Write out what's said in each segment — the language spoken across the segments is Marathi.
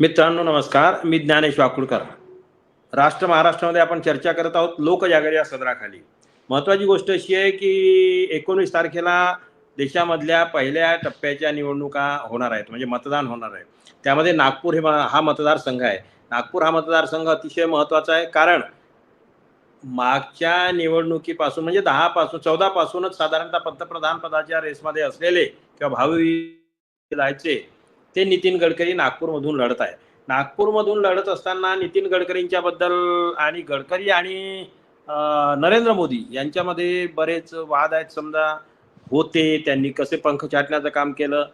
मित्रांनो नमस्कार. मी ज्ञानेश वाकुळकर राष्ट्र महाराष्ट्रामध्ये आपण चर्चा करत आहोत. लोकजागर या सदराखाली. महत्वाची गोष्ट अशी आहे की एकोणीस तारखेला देशामधल्या पहिल्या टप्प्याच्या निवडणुका होणार आहेत. म्हणजे मतदान होणार आहे. त्यामध्ये नागपूर हे म- हा मतदारसंघ आहे. नागपूर हा मतदारसंघ अतिशय महत्त्वाचा आहे. कारण मागच्या निवडणुकीपासून म्हणजे दहा पासून चौदा पासूनच साधारणतः पंतप्रधान पदाच्या रेसमध्ये असलेले किंवा भावी जायचे ते नितीन गडकरी नागपूरमधून लढत आहे नागपूरमधून लढत असताना नितीन गडकरींच्या बद्दल आणि गडकरी आणि नरेंद्र मोदी यांच्यामध्ये बरेच वाद आहेत. समजा होते त्यांनी कसे पंख छाटण्याचं काम केलं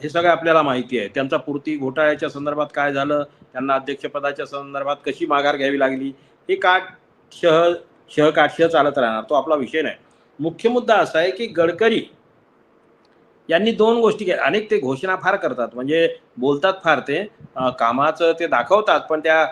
हे सगळं आपल्याला माहिती आहे. त्यांचा पूर्ती घोटाळ्याच्या संदर्भात काय झालं त्यांना अध्यक्षपदाच्या संदर्भात कशी माघार घ्यावी लागली हे काट शह शह काठ शह चालत राहणार तो आपला विषय नाही. मुख्य मुद्दा असा आहे की गडकरी यांनी दोन गोष्टी केल्या. अनेक ते घोषणा फार करतात. म्हणजे बोलतात फार ते. कामाचं ते दाखवतात पण त्या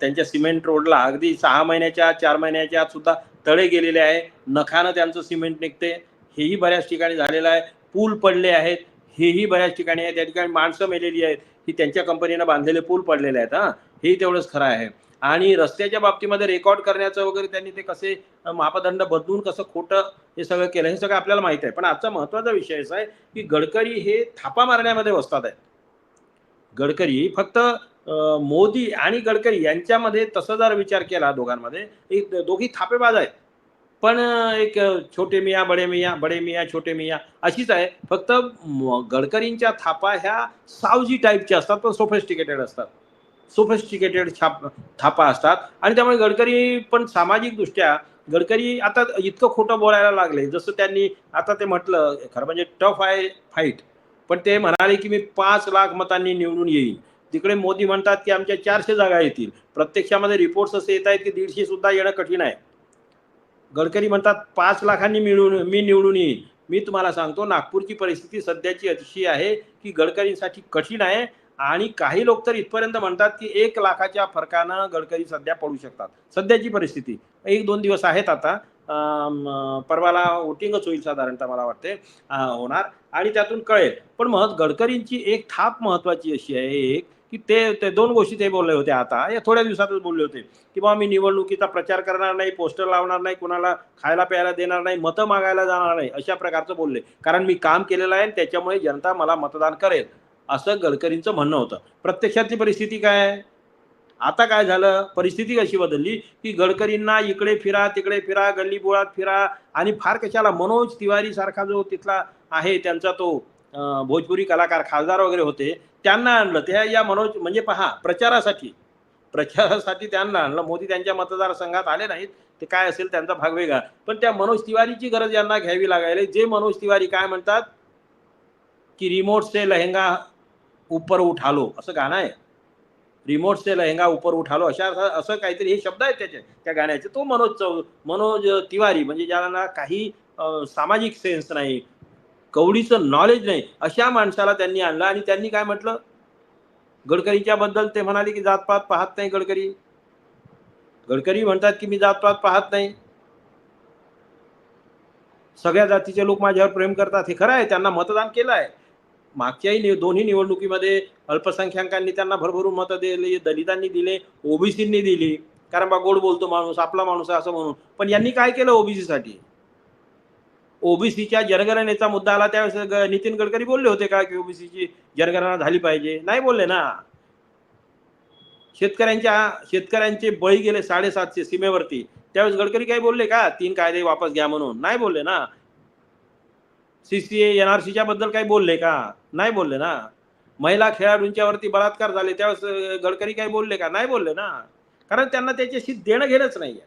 त्यांच्या सिमेंट रोडला अगदी सहा महिन्याच्या चार महिन्याच्या सुद्धा तळे गेलेले आहे. नखानं त्यांचं सिमेंट निघते. हेही बऱ्याच ठिकाणी झालेलं आहे. पूल पडले आहेत. हेही बऱ्याच ठिकाणी आहे. त्या ठिकाणी माणसं मेलेली आहेत. ही त्यांच्या कंपनीनं बांधलेले पूल पडलेले आहेत हां. हेही तेवढंच खरं आहे. आणि रस्त्याच्या बाबतीमध्ये रेकॉर्ड करण्याचं वगैरे त्यांनी ते कसे मापदंड बदलून कसं खोटं हे सगळं केलं हे सगळं आपल्याला माहिती आहे. पण आजचा महत्त्वाचा विषय असा आहे की गडकरी हे थापा मारण्यामध्ये वसतात आहेत. गडकरी फक्त मोदी आणि गडकरी यांच्यामध्ये तसं जर विचार केला दोघांमध्ये. एक दोघी थापेबाज आहेत. पण एक छोटे मिया बडे मिया बडे मिया छोटे मिया अशीच आहे. फक्त म- गडकरींच्या थापा ह्या सावजी टाईपच्या असतात पण सोफेस्टिकेटेड असतात. सोफिस्टिकेटेड छाप थापा असतात. आणि त्यामुळे गडकरी पण सामाजिकदृष्ट्या गडकरी आता इतकं खोटं बोलायला लागले. जसं त्यांनी आता ते म्हटलं खरं म्हणजे टफ आहे फाईट पण ते म्हणाले की मी पाच लाख मतांनी निवडून येईल तिकडे मोदी म्हणतात की आमच्या चारशे जागा येतील. प्रत्यक्षामध्ये रिपोर्ट्स असे येत आहेत की दीडशे सुद्धा येणं कठीण आहे. गडकरी म्हणतात पाच लाखांनी मिळून मी निवडून येईन. मी तुम्हाला सांगतो नागपूरची परिस्थिती सध्याची अशी आहे की गडकरींसाठी कठीण आहे. आणि काही लोक तर इथपर्यंत म्हणतात की एक लाखाच्या फरकानं गडकरी सध्या पडू शकतात. सध्याची परिस्थिती. एक दोन दिवस आहेत आता. परवाला वोटिंगच होईल साधारणतः मला वाटते होणार. आणि त्यातून कळेल. पण महत् गडकरींची एक थाप महत्वाची अशी आहे एक की ते ते दोन गोष्टी ते बोलले होते आता. या थोड्या दिवसातच बोलले होते. की बाबा मी निवडणुकीचा प्रचार करणार नाही पोस्टर लावणार नाही कुणाला खायला प्यायला देणार नाही मतं मागायला जाणार नाही अशा प्रकारचं बोलले. कारण मी काम केलेलं आहे आणि त्याच्यामुळे जनता मला मतदान करेल. असं गडकरींचं म्हणणं होतं. प्रत्यक्षातली परिस्थिती काय? आहे आता काय झालं? परिस्थिती कशी बदलली? की गडकरींना इकडे फिरा तिकडे फिरा गल्ली बोळात फिरा आणि फार कशाला मनोज तिवारी सारखा जो तिथला आहे त्यांचा तो भोजपुरी कलाकार खासदार वगैरे होते त्यांना आणलं. त्या या मनोज म्हणजे पहा प्रचारासाठी. प्रचारासाठी त्यांना आणलं. मोदी त्यांच्या मतदारसंघात आले नाहीत. ते काय असेल त्यांचा भाग वेगळा. पण त्या मनोज तिवारीची गरज यांना घ्यावी लागायला जे मनोज तिवारी काय म्हणतात? की रिमोट से ऊपर उठा लो असं गाणं आहे. रिमोट से लहेंगा ऊपर उठालो अशा असं काहीतरी हे शब्द आहेत त्याचे त्या गाण्याचे. तो मनोज चौ मनोज तिवारी म्हणजे ज्याला काही सामाजिक सेन्स नाही कवडीचं नॉलेज नाही अशा माणसाला त्यांनी आणलं आणि त्यांनी काय म्हटलं? गडकरीच्या बद्दल ते म्हणाले की जातपात पाहत नाही गडकरी. गडकरी म्हणतात की मी जातपात पाहत नाही. सगळ्या जातीचे लोक माझ्यावर प्रेम करतात हे खरं आहे त्यांना मतदान केलं आहे. मागच्याही नि- दोन्ही निवडणुकीमध्ये अल्पसंख्याकांनी त्यांना भरभरून मतं दिली दलितांनी दिले ओबीसींनी दिली. कारण बा गोड बोलतो माणूस आपला माणूस आहे असं म्हणून. पण यांनी काय केलं ओबीसीसाठी? ओबीसीच्या जनगणनेचा मुद्दा आला त्यावेळेस ग- नितीन गडकरी बोलले होते का की ओबीसीची जनगणना झाली पाहिजे? नाही बोलले ना. शेतकऱ्यांच्या शेतकऱ्यांचे बळी गेले साडेसातशे सीमेवरती. त्यावेळेस गडकरी काही बोलले? का तीन कायदे वापस घ्या म्हणून. नाही बोलले ना. सीसीए एनआरसीच्या बद्दल काही बोलले का? नाही बोलले ना? महिला खेळाडूंच्या वरती बलात्कार झाले त्यावेळेस गडकरी काही बोलले का? नाही बोलले ना? कारण त्यांना त्याच्याशी देणं घेणंच नाही आहे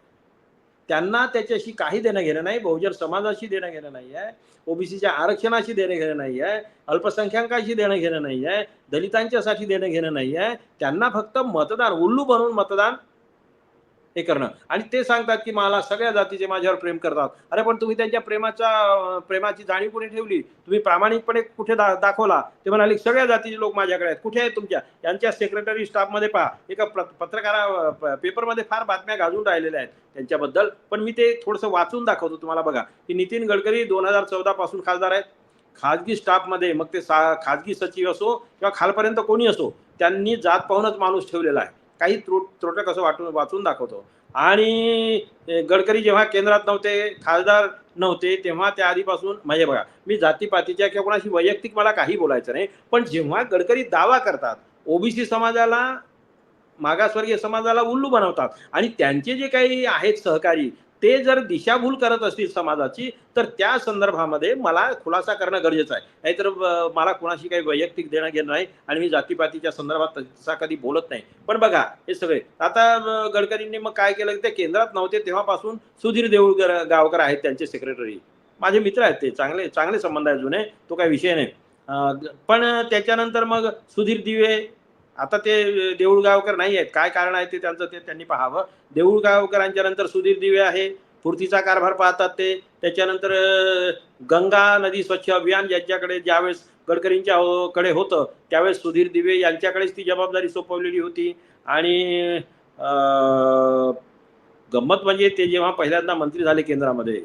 त्यांना त्याच्याशी काही देणं घेणं नाही बहुजन समाजाशी देणं घेणं नाही आहे ओबीसीच्या आरक्षणाशी देणं घेणं नाही आहे अल्पसंख्याकाशी देणं घेणं नाही आहे दलितांच्यासाठी देणं घेणं नाही आहे त्यांना फक्त मतदान उल्लू बनवून मतदान हे करणं. आणि ते सांगतात की मला सगळ्या जातीचे माझ्यावर प्रेम करतात. अरे पण तुम्ही त्यांच्या प्रेमाचा प्रेमाची जाणीव कुठे ठेवली? तुम्ही प्रामाणिकपणे कुठे दा दाखवला? ते म्हणाले सगळ्या जातीचे लोक माझ्याकडे आहेत. कुठे आहेत तुमच्या? यांच्या सेक्रेटरी स्टाफमध्ये पहा. एका पत्रकारा प- पेपरमध्ये फार बातम्या गाजून राहिलेल्या आहेत त्यांच्याबद्दल. पण मी ते थोडंसं वाचून दाखवतो तुम्हाला बघा. की नितीन गडकरी दोन हजार चौदा पासून खासदार आहेत. खाजगी स्टाफमध्ये मग ते सा खाजगी सचिव असो किंवा खालपर्यंत कोणी असो त्यांनी जात पाहूनच माणूस ठेवलेला आहे. काही त्रोट त्रोटक असं वाटून वाचून दाखवतो. आणि गडकरी जेव्हा केंद्रात नव्हते खासदार नव्हते तेव्हा त्या आधीपासून म्हणजे बघा मी जातीपातीच्या किंवा कोणाशी वैयक्तिक मला काही बोलायचं नाही पण जेव्हा गडकरी दावा करतात ओबीसी समाजाला मागासवर्गीय समाजाला उल्लू बनवतात आणि त्यांचे जे काही आहेत सहकारी ते जर दिशाभूल करत असतील समाजाची तर त्या संदर्भामध्ये मला खुलासा करणं गरजेचं आहे. नाहीतर मला कुणाशी काही वैयक्तिक देणं घेणं नाही आणि मी जातीपातीच्या संदर्भात तसा कधी बोलत नाही. पण बघा हे सगळे आता गडकरींनी मग काय केलं ते केंद्रात नव्हते तेव्हापासून सुधीर देऊळकर गावकर आहेत त्यांचे सेक्रेटरी माझे मित्र आहेत ते चांगले चांगले संबंध आहे जुने तो काही विषय नाही. पण त्याच्यानंतर मग सुधीर दिवे आता ते देऊळगावकर नाही आहेत. काय कारण आहे ते त्यांचं ते त्यांनी पाहावं. देऊळगावकरांच्या नंतर सुधीर दिवे आहे. पूर्तीचा कारभार पाहतात ते. त्याच्यानंतर गंगा नदी स्वच्छ अभियान ज्यांच्याकडे ज्यावेळेस गडकरींच्या हो- कडे होतं त्यावेळेस सुधीर दिवे यांच्याकडेच ती जबाबदारी सोपवलेली होती. आणि गंमत म्हणजे ते जेव्हा पहिल्यांदा मंत्री झाले केंद्रामध्ये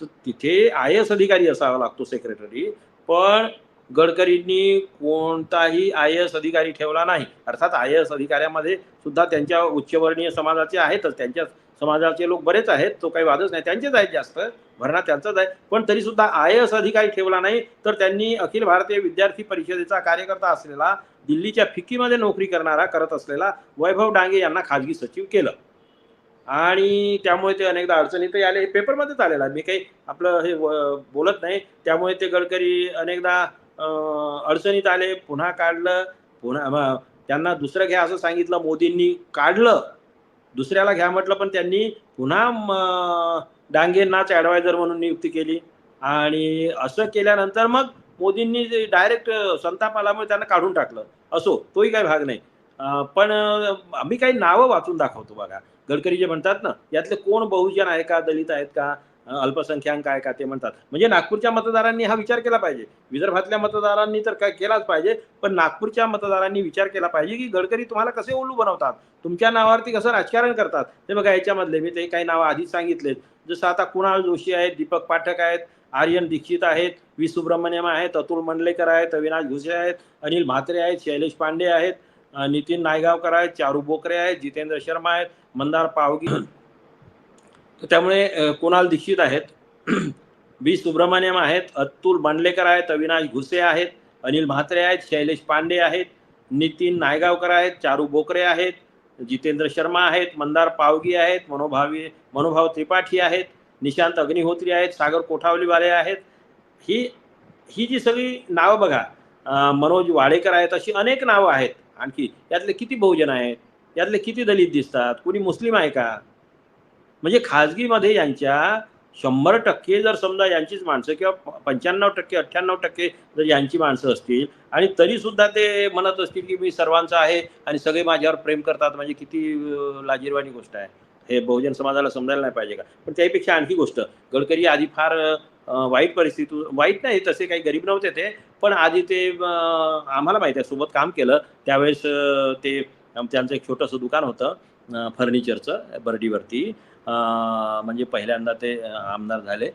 तर तिथे आय एस अधिकारी असावा लागतो सेक्रेटरी पण गडकरींनी कोणताही आय एस अधिकारी ठेवला नाही. अर्थात आय एस अधिकाऱ्यामध्ये सुद्धा त्यांच्या उच्चवर्णीय समाजाचे आहेतच. त्यांच्या समाजाचे लोक बरेच आहेत. तो काही वादच नाही. त्यांचेच आहेत जास्त. भरणा त्यांचाच आहे. पण तरी सुद्धा आय एस अधिकारी ठेवला नाही तर त्यांनी अखिल भारतीय विद्यार्थी परिषदेचा कार्यकर्ता असलेला दिल्लीच्या फिक्कीमध्ये नोकरी करणारा करत असलेला वैभव डांगे यांना खाजगी सचिव केलं. आणि त्यामुळे ते अनेकदा अडचणीतही आले. हे पेपरमध्येच आलेलं आहे. मी काही आपलं हे बोलत नाही. त्यामुळे ते गडकरी अनेकदा अडचणीत आले पुन्हा काढलं पुन्हा त्यांना दुसरं घ्या असं सांगितलं मोदींनी काढलं. दुसऱ्याला घ्या म्हटलं पण त्यांनी पुन्हा डांगे डांगेंनाच ॲडवायझर म्हणून नियुक्ती केली. आणि असं केल्यानंतर मग मोदींनी डायरेक्ट संताप आल्यामुळे त्यांना काढून टाकलं. असो तोही काही भाग नाही. पण आम्ही काही नावं वाचून दाखवतो बघा. गडकरी जे म्हणतात ना यातले कोण बहुजन आहे का दलित आहेत का अल्पसंख्याक आहे का ते म्हणतात. म्हणजे नागपूरच्या मतदारांनी हा विचार केला पाहिजे. विदर्भातल्या मतदारांनी तर काय केलाच पाहिजे पण नागपूरच्या मतदारांनी विचार केला पाहिजे की गडकरी तुम्हाला कसे ओलू बनवतात? तुमच्या नावावरती कसं राजकारण करतात? ते बघा याच्यामधले मी ते काही नावं आधीच सांगितलेत. जसं आता कुणाल जोशी आहेत दीपक पाठक आहेत आर्यन दीक्षित आहेत व्ही. सुब्रमण्यम आहेत अतुल मंडलेकर आहेत अविनाश घुसे आहेत अनिल म्हात्रे आहेत शैलेश पांडे आहेत नितीन नायगावकर आहेत चारू बोकरे आहेत जितेंद्र शर्मा आहेत मंदार पावगी त्यामुळे कुणाल दीक्षित आहेत? बी सुब्रमण्यम आहेत अतुल बांडलेकर आहेत अविनाश घुसे आहेत अनिल म्हात्रे आहेत शैलेश पांडे आहेत नितीन नायगावकर आहेत चारू बोकरे आहेत जितेंद्र शर्मा आहेत मंदार पावगी आहेत मनोभावी मनोभाव त्रिपाठी आहेत निशांत अग्निहोत्री आहेत सागर कोठावलीवाले आहेत. ही ही जी सगळी नावं बघा मनोज वाडेकर आहेत अशी अनेक नावं आहेत. आणखी यातले किती बहुजन आहेत? यातले किती दलित दिसतात? कुणी मुस्लिम आहे का? म्हणजे खाजगीमध्ये यांच्या शंभर टक्के जर समजा यांचीच माणसं किंवा पंच्याण्णव टक्के अठ्ठ्याण्णव टक्के जर यांची माणसं असतील आणि तरी सुद्धा ते म्हणत असतील की मी सर्वांचा आहे आणि सगळे माझ्यावर प्रेम करतात म्हणजे किती लाजीरवाणी लाजिरवाणी गोष्ट आहे. हे बहुजन समाजाला समजायला नाही पाहिजे का? पण त्यापेक्षा आणखी गोष्ट गडकरी आधी फार वाईट परिस्थिती वाईट नाही तसे काही गरीब नव्हते ते पण आधी ते आम्हाला माहिती आहे सोबत काम केलं त्यावेळेस ते त्यांचं एक छोटंसं दुकान होतं. फर्निचरचं बर्डीवरती. म्हणजे पहिल्यांदा ते आमदार झाले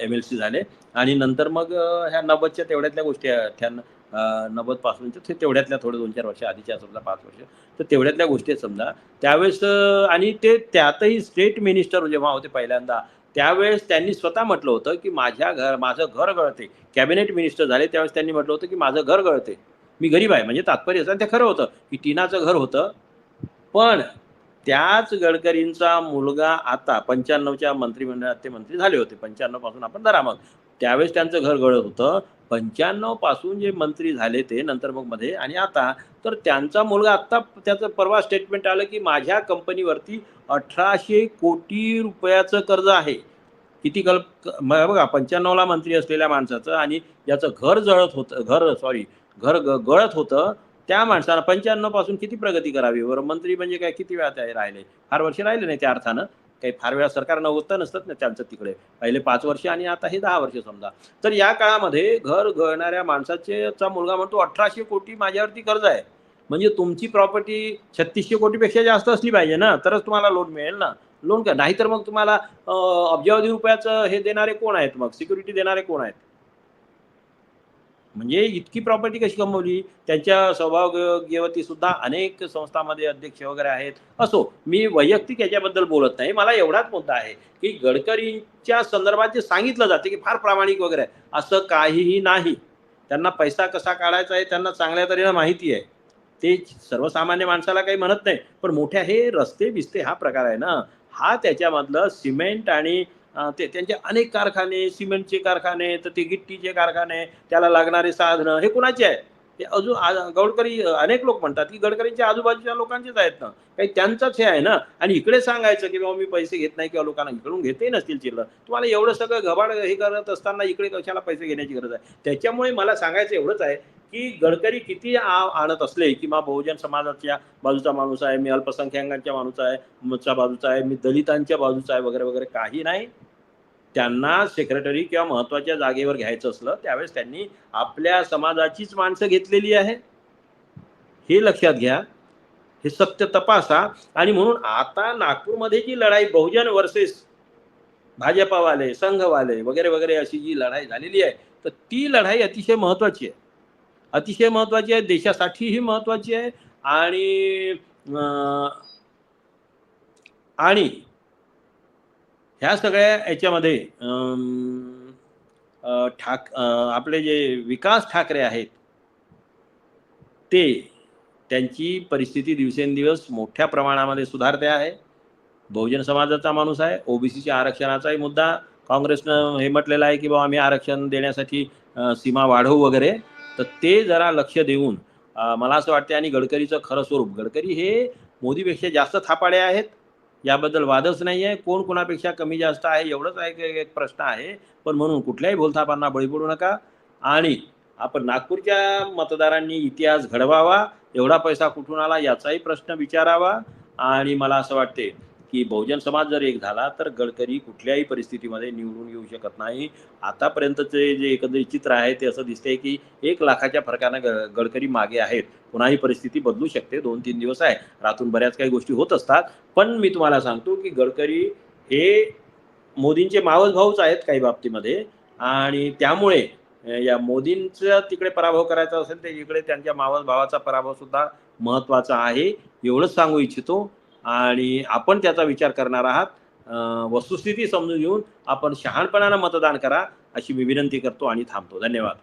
एम एल सी झाले. आणि नंतर मग ह्या नव्वदच्या तेवढ्यातल्या गोष्टी त्या अं, नव्वद पासूनच्या ते तेवढ्यातल्या थोडे दोन चार वर्ष आधीच्या समजा पाच वर्ष तर तेवढ्यातल्या गोष्टी आहेत समजा. त्यावेळेस आणि ते त्यातही स्टेट मिनिस्टर जेव्हा होते पहिल्यांदा त्यावेळेस त्यांनी स्वतः म्हटलं होतं की माझ्या घर माझं घर गळते. कॅबिनेट मिनिस्टर झाले त्यावेळेस त्यांनी म्हटलं होतं की माझं घर गळते. मी गरीब आहे म्हणजे तात्पर्य असं. आणि ते खरं होतं की टीनाचं घर होतं. पण त्याच गडकरींचा मुलगा आता पंच्याण्णवच्या मंत्रिमंडळात ते मंत्री झाले होते. पंच्याण्णवपासून आपण धरा मग त्यावेळेस त्यांचं घर गळत होतं. पंच्याण्णवपासून जे मंत्री झाले ते नंतर मग मध्ये आणि आता तर त्यांचा मुलगा आत्ता त्याचं परवा स्टेटमेंट आलं की माझ्या कंपनीवरती अठराशे कोटी रुपयाचं कर्ज आहे. किती कल्प म- बघा पंच्याण्णवला मंत्री असलेल्या माणसाचं आणि ज्याचं घर जळत होतं घर सॉरी घर ग- गळत होतं. त्या माणसानं पंच्याण्णवपासून किती प्रगती करावी? बरं मंत्री म्हणजे काय? किती वेळा ते राहिले? फार वर्ष राहिले नाही त्या अर्थानं. काही फार वेळा सरकारनं होतं नसतं ना त्यांचं तिकडे. पहिले पाच वर्ष आणि आता हे दहा वर्ष समजा. तर या काळामध्ये घर घडणाऱ्या माणसाचेचा मुलगा म्हणतो अठराशे कोटी माझ्यावरती कर्ज आहे. म्हणजे तुमची प्रॉपर्टी छत्तीसशे कोटीपेक्षा जास्त असली पाहिजे ना तरच तुम्हाला लोन मिळेल ना. लोन का? नाहीतर मग तुम्हाला अब्जावधी रुपयाचं हे देणारे कोण आहेत मग? सिक्युरिटी देणारे कोण आहेत? म्हणजे इतकी प्रॉपर्टी कशी कमवली? त्यांच्या सौभाग्यवती सुद्धा अनेक संस्थांमध्ये अध्यक्ष वगैरे आहेत. असो मी वैयक्तिक याच्याबद्दल बोलत नाही. मला एवढाच मुद्दा आहे की गडकरींच्या संदर्भात जे सांगितलं जाते की फार प्रामाणिक वगैरे आहे असं काहीही नाही. त्यांना पैसा कसा काढायचा आहे त्यांना चांगल्या तऱ्हेनं माहिती आहे. ते सर्वसामान्य माणसाला काही म्हणत नाही. पण मोठ्या हे रस्ते बिस्ते हा प्रकार आहे ना. हा त्याच्यामधलं सिमेंट आणि ते त्यांचे अनेक कारखाने सिमेंटचे कारखाने तर ते गिट्टीचे कारखाने त्याला लागणारे साधनं हे कुणाचे आहे ते अजून गडकरी अनेक लोक म्हणतात की गडकरींच्या आजूबाजूच्या लोकांचेच आहेत ना. काही त्यांचंच हे आहे ना. आणि इकडे सांगायचं की बाबा मी पैसे घेत नाही किंवा लोकांना इकडून घेतही नसतील चिल्लर. तुम्हाला एवढं सगळं घबाड हे करत असताना इकडे कशाला पैसे घेण्याची गरज आहे? त्याच्यामुळे मला सांगायचं एवढंच आहे की गडकरी किती आ- आणत असले की मा बहुजन समाजाच्या बाजूचा माणूस आहे मी अल्पसंख्याकांच्या माणूस आहे मचा बाजूचा आहे मी दलितांच्या बाजूचा आहे वगैरे वगैरे काही नाही. त्यांना सेक्रेटरी किंवा महत्त्वाच्या जागेवर घ्यायचं असलं त्यावेळेस त्यांनी आपल्या समाजाचीच माणसं घेतलेली आहे. हे लक्षात घ्या. हे सत्य तपासा. आणि म्हणून आता नागपूरमध्ये जी लढाई बहुजन वर्सेस भाजपावाले संघवाले वगैरे वगैरे अशी जी लढाई झालेली आहे तर ती लढाई अतिशय महत्वाची आहे. अतिशय महत्वाची आहे. देशासाठीही महत्वाची आहे. आणि आणि ह्या सगळ्या याच्यामध्ये ठाक आपले जे विकास ठाकरे आहेत ते त्यांची परिस्थिती दिवसेंदिवस मोठ्या प्रमाणामध्ये सुधारते आहे. बहुजन समाजाचा माणूस आहे ओबीसीच्या आरक्षणाचाही मुद्दा काँग्रेसनं हे म्हटलेलं आहे की बाबा आम्ही आरक्षण देण्यासाठी सीमा वाढवू वगैरे. तर ते जरा लक्ष देऊन मला असं वाटते आणि गडकरीचं खरं स्वरूप गडकरी हे मोदीपेक्षा जास्त थापाडे आहेत. याबद्दल वादच नाही आहे कोण कोणापेक्षा कमी जास्त आहे एवढंच आहे एक प्रश्न आहे. पण म्हणून कुठल्याही बोलथापांना बळी पडू नका. आणि आपण नागपूरच्या मतदारांनी इतिहास घडवावा. एवढा पैसा कुठून आला याचाही प्रश्न विचारावा. आणि मला असं वाटते की बहुजन समाज जर एक झाला तर गडकरी कुठल्याही परिस्थितीमध्ये निवडून येऊ शकत नाही. आतापर्यंतचे जे एकंदरीत चित्र आहे ते असं दिसतंय की एक लाखाच्या फरकानं ग गडकरी मागे आहेत. पुन्हाही परिस्थिती बदलू शकते दोन तीन दिवस आहे. रातून बऱ्याच काही गोष्टी होत असतात. पण मी तुम्हाला सांगतो की गडकरी हे मोदींचे मावस भाऊच आहेत काही बाबतीमध्ये. आणि त्यामुळे या मोदींचा तिकडे पराभव करायचा असेल तर इकडे त्यांच्या मावस भावाचा पराभव सुद्धा महत्त्वाचा आहे. एवढंच सांगू इच्छितो. आणि आपण त्याचा विचार करणार आहात. वस्तुस्थिती समजून घेऊन आपण शहाणपणानं मतदान करा अशी मी विनंती करतो आणि थांबतो. धन्यवाद.